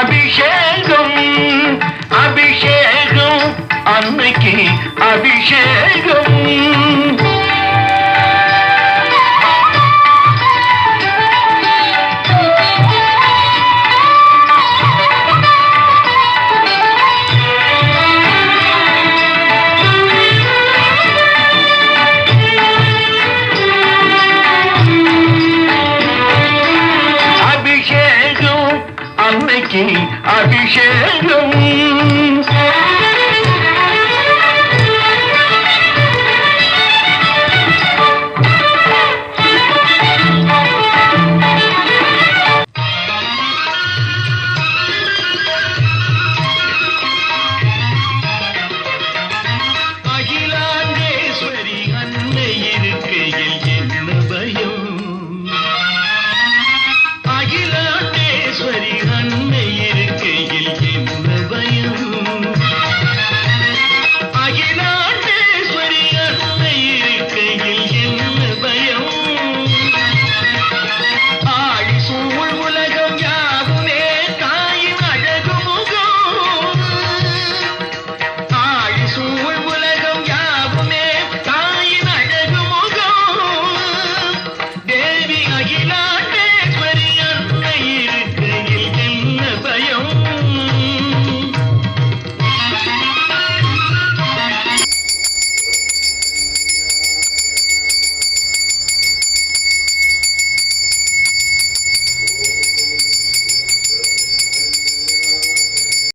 அபிஷேகம் அபிஷேகம் அன்னைக்கு அபிஷேகம். அபிஷேகம் அன்னைக்கு அபிஷேகம்